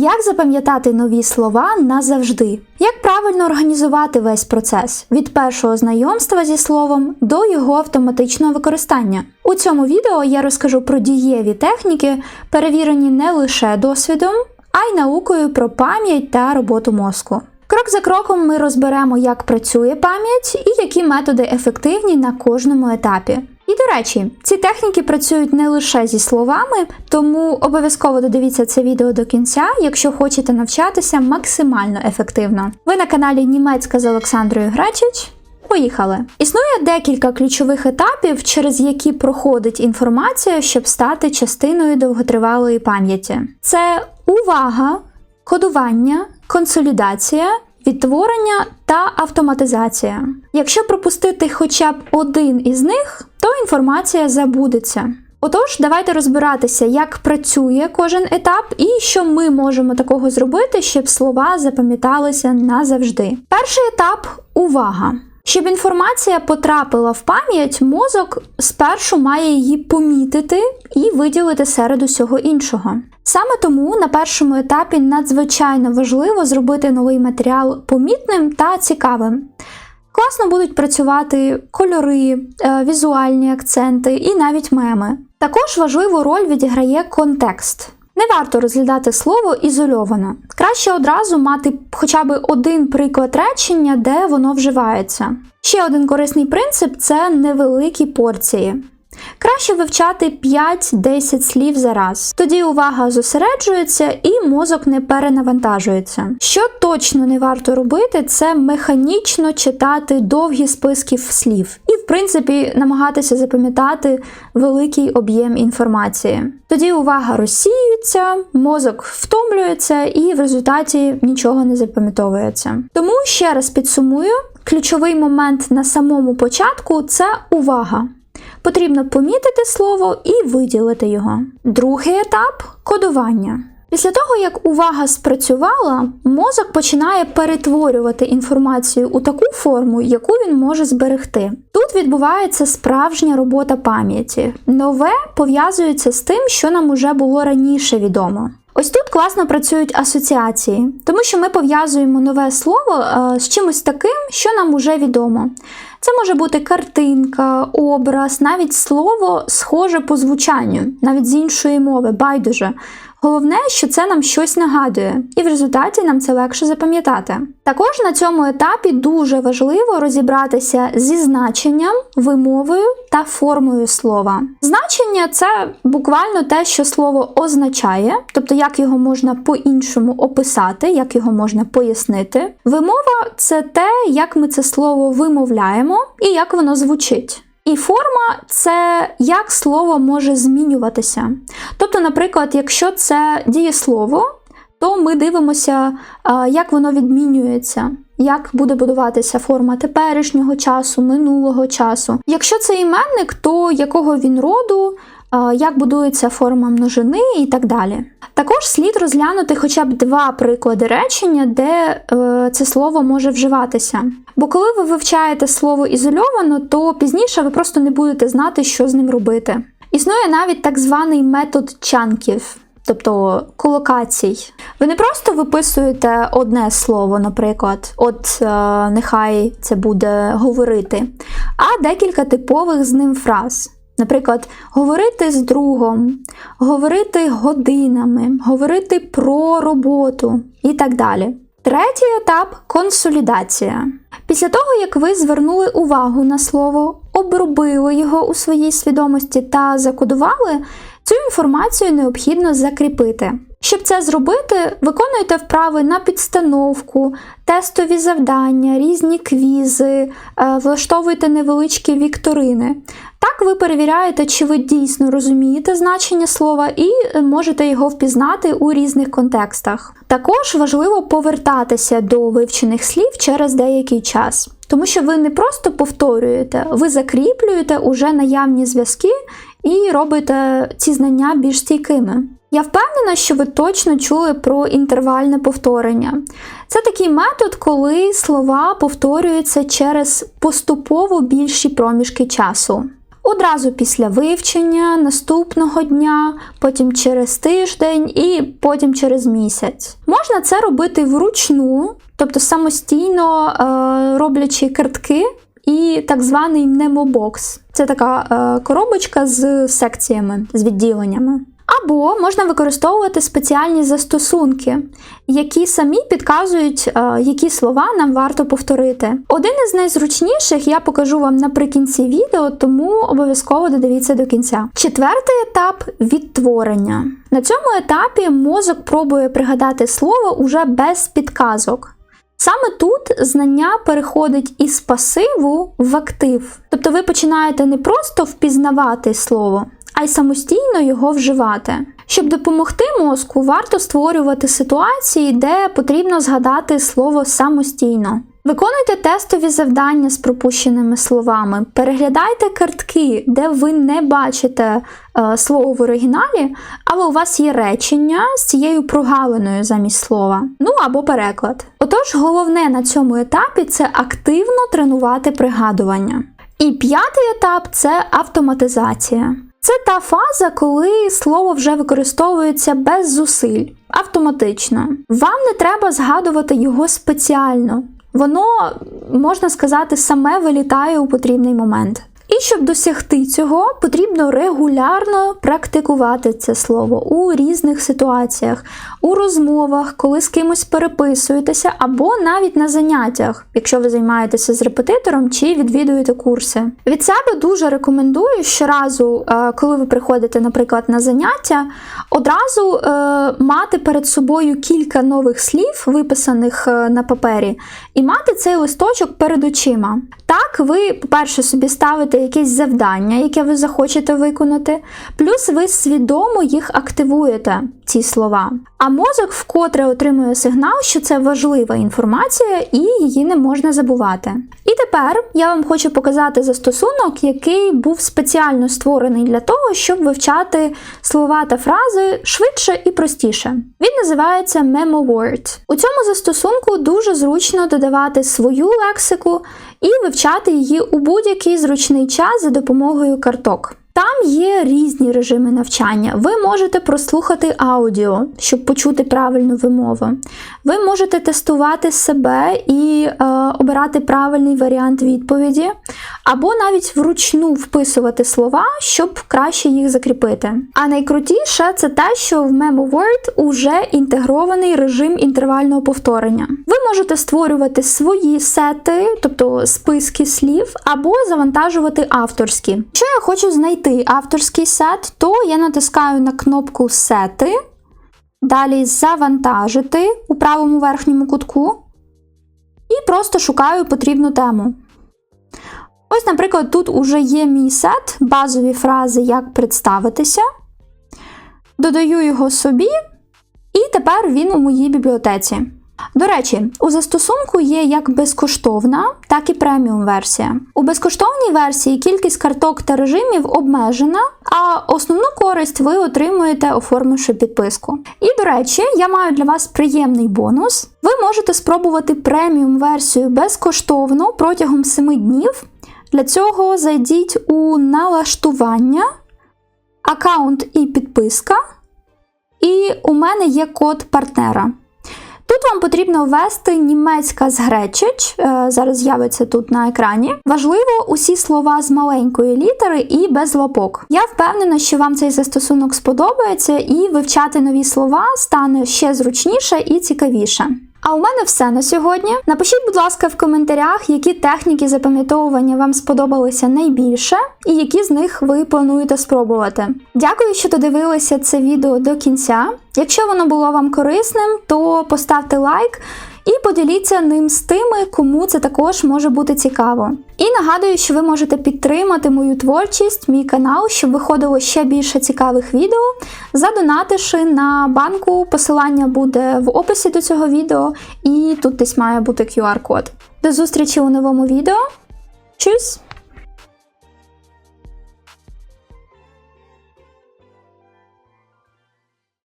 Як запам'ятати нові слова назавжди? Як правильно організувати весь процес від першого знайомства зі словом до його автоматичного використання? У цьому відео я розкажу про дієві техніки, перевірені не лише досвідом, а й наукою про пам'ять та роботу мозку. Крок за кроком ми розберемо, як працює пам'ять і які методи ефективні на кожному етапі. І до речі, ці техніки працюють не лише зі словами, тому обов'язково додивіться це відео до кінця, якщо хочете навчатися максимально ефективно. Ви на каналі Німецька з Олександрою Гречич. Поїхали! Існує декілька ключових етапів, через які проходить інформація, щоб стати частиною довготривалої пам'яті. Це увага, кодування, консолідація, відтворення та автоматизація. Якщо пропустити хоча б один із них, то інформація забудеться. Отож, давайте розбиратися, як працює кожен етап і що ми можемо такого зробити, щоб слова запам'яталися назавжди. Перший етап увага. Щоб інформація потрапила в пам'ять, мозок спершу має її помітити і виділити серед усього іншого. Саме тому на першому етапі надзвичайно важливо зробити новий матеріал помітним та цікавим. Класно будуть працювати кольори, е, візуальні акценти і навіть меми. Також важливу роль відіграє контекст. Не варто розглядати слово ізольовано. Краще одразу мати хоча б один приклад речення, де воно вживається. Ще один корисний принцип це невеликі порції. Краще вивчати 5-10 слів за раз. Тоді увага зосереджується і мозок не перенавантажується. Що точно не варто робити, це механічно читати довгі списки слів і, в принципі, намагатися запам'ятати великий об'єм інформації. Тоді увага розсіюється, мозок втомлюється і в результаті нічого не запам'ятовується. Тому ще раз підсумую: ключовий момент на самому початку це увага. Потрібно помітити слово і виділити його. Другий етап кодування. Після того, як увага спрацювала, мозок починає перетворювати інформацію у таку форму, яку він може зберегти. Тут відбувається справжня робота пам'яті. Нове пов'язується з тим, що нам уже було раніше відомо. Ось тут класно працюють асоціації, тому що ми пов'язуємо нове слово е, з чимось таким, що нам уже відомо. Це може бути картинка, образ, навіть слово схоже по звучанню, навіть з іншої мови, байдуже. Головне, що це нам щось нагадує, і в результаті нам це легше запам'ятати. Також на цьому етапі дуже важливо розібратися зі значенням, вимовою та формою слова. Значення це буквально те, що слово означає, тобто як його можна по-іншому описати, як його можна пояснити. Вимова це те, як ми це слово вимовляємо і як воно звучить. І форма це як слово може змінюватися. Тобто, наприклад, якщо це дієслово, то ми дивимося, як воно відмінюється, як буде будуватися форма теперішнього часу, минулого часу. Якщо це іменник, то якого він роду, як будується форма множини і так далі. Також слід розглянути хоча б два приклади речення, де е, це слово може вживатися. Бо коли ви вивчаєте слово ізольовано, то пізніше ви просто не будете знати, що з ним робити. Існує навіть так званий метод чанків. Тобто колокацій. Ви не просто виписуєте одне слово, наприклад, от е, нехай це буде говорити, а декілька типових з ним фраз. Наприклад, говорити з другом, говорити годинами, говорити про роботу і так далі. Третій етап консолідація. Після того, як ви звернули увагу на слово, обробили його у своїй свідомості та закодували, цю інформацію необхідно закріпити. Щоб це зробити, виконуйте вправи на підстановку, тестові завдання, різні квізи, е, влаштовуйте невеличкі вікторини. Так ви перевіряєте, чи ви дійсно розумієте значення слова і можете його впізнати у різних контекстах. Також важливо повертатися до вивчених слів через деякий час, тому що ви не просто повторюєте, ви закріплюєте уже наявні зв'язки і робите ці знання більш стійкими. Я впевнена, що ви точно чули про інтервальне повторення. Це такий метод, коли слова повторюються через поступово більші проміжки часу. Одразу після вивчення, наступного дня, потім через тиждень і потім через місяць. Можна це робити вручну, тобто самостійно е, роблячи картки і так званий мнемобокс. Це така е, коробочка з секціями, з відділеннями. Або можна використовувати спеціальні застосунки, які самі підказують, е, які слова нам варто повторити. Один із найзручніших я покажу вам наприкінці відео, тому обов'язково додивіться до кінця. Четвертий етап відтворення. На цьому етапі мозок пробує пригадати слово уже без підказок. Саме тут знання переходить із пасиву в актив. Тобто ви починаєте не просто впізнавати слово, а й самостійно його вживати. Щоб допомогти мозку, варто створювати ситуації, де потрібно згадати слово самостійно. Виконуйте тестові завдання з пропущеними словами, переглядайте картки, де ви не бачите е, слово в оригіналі, але у вас є речення з цією прогалиною замість слова, ну або переклад. Отож, головне на цьому етапі це активно тренувати пригадування. І п'ятий етап це автоматизація. Це та фаза, коли слово вже використовується без зусиль, автоматично. Вам не треба згадувати його спеціально. Воно, можна сказати, саме вилітає у потрібний момент. І щоб досягти цього, потрібно регулярно практикувати це слово у різних ситуаціях, у розмовах, коли з кимось переписуєтеся, або навіть на заняттях, якщо ви займаєтеся з репетитором чи відвідуєте курси. Від себе дуже рекомендую щоразу, е, коли ви приходите, наприклад, на заняття, одразу е, мати перед собою кілька нових слів, виписаних е, на папері, і мати цей листочок перед очима. Так, ви, по-перше, собі ставите якесь завдання, яке ви захочете виконати, плюс ви свідомо їх активуєте, ці слова. А мозок вкотре отримує сигнал, що це важлива інформація і її не можна забувати. І тепер я вам хочу показати застосунок, який був спеціально створений для того, щоб вивчати слова та фрази швидше і простіше. Він називається MemoWord. У цьому застосунку дуже зручно додавати свою лексику і вивчати її у будь-який зручний час за допомогою карток. Там є різні режими навчання. Ви можете прослухати аудіо, щоб почути правильну вимову. Ви можете тестувати себе і е, обирати правильний варіант відповіді, або навіть вручну вписувати слова, щоб краще їх закріпити. А найкрутіше це те, що в MemoWord уже інтегрований режим інтервального повторення. Ви можете створювати свої сети, тобто списки слів, або завантажувати авторські. Якщо я хочу знайти авторський сет, то я натискаю на кнопку Сети, далі Завантажити у правому верхньому кутку і просто шукаю потрібну тему. Ось, наприклад, тут уже є мій сет, базові фрази, як представитися. Додаю його собі, і тепер він у моїй бібліотеці. До речі, у застосунку є як безкоштовна, так і преміум версія. У безкоштовній версії кількість карток та режимів обмежена, а основну користь ви отримуєте, оформивши підписку. І до речі, я маю для вас приємний бонус. Ви можете спробувати преміум версію безкоштовно протягом 7 днів. Для цього зайдіть у налаштування, аккаунт і підписка. І у мене є код партнера. Тут вам потрібно ввести німецька з гречич, е, зараз з'явиться тут на екрані. Важливо усі слова з маленької літери і без лапок. Я впевнена, що вам цей застосунок сподобається, і вивчати нові слова стане ще зручніше і цікавіше. А у мене все на сьогодні. Напишіть, будь ласка, в коментарях, які техніки запам'ятовування вам сподобалися найбільше, і які з них ви плануєте спробувати. Дякую, що додивилися це відео до кінця. Якщо воно було вам корисним, то поставте лайк. І поділіться ним з тими, кому це також може бути цікаво. І нагадую, що ви можете підтримати мою творчість, мій канал, щоб виходило ще більше цікавих відео, задонативши на банку. Посилання буде в описі до цього відео, і тут десь має бути QR-код. До зустрічі у новому відео. Чус!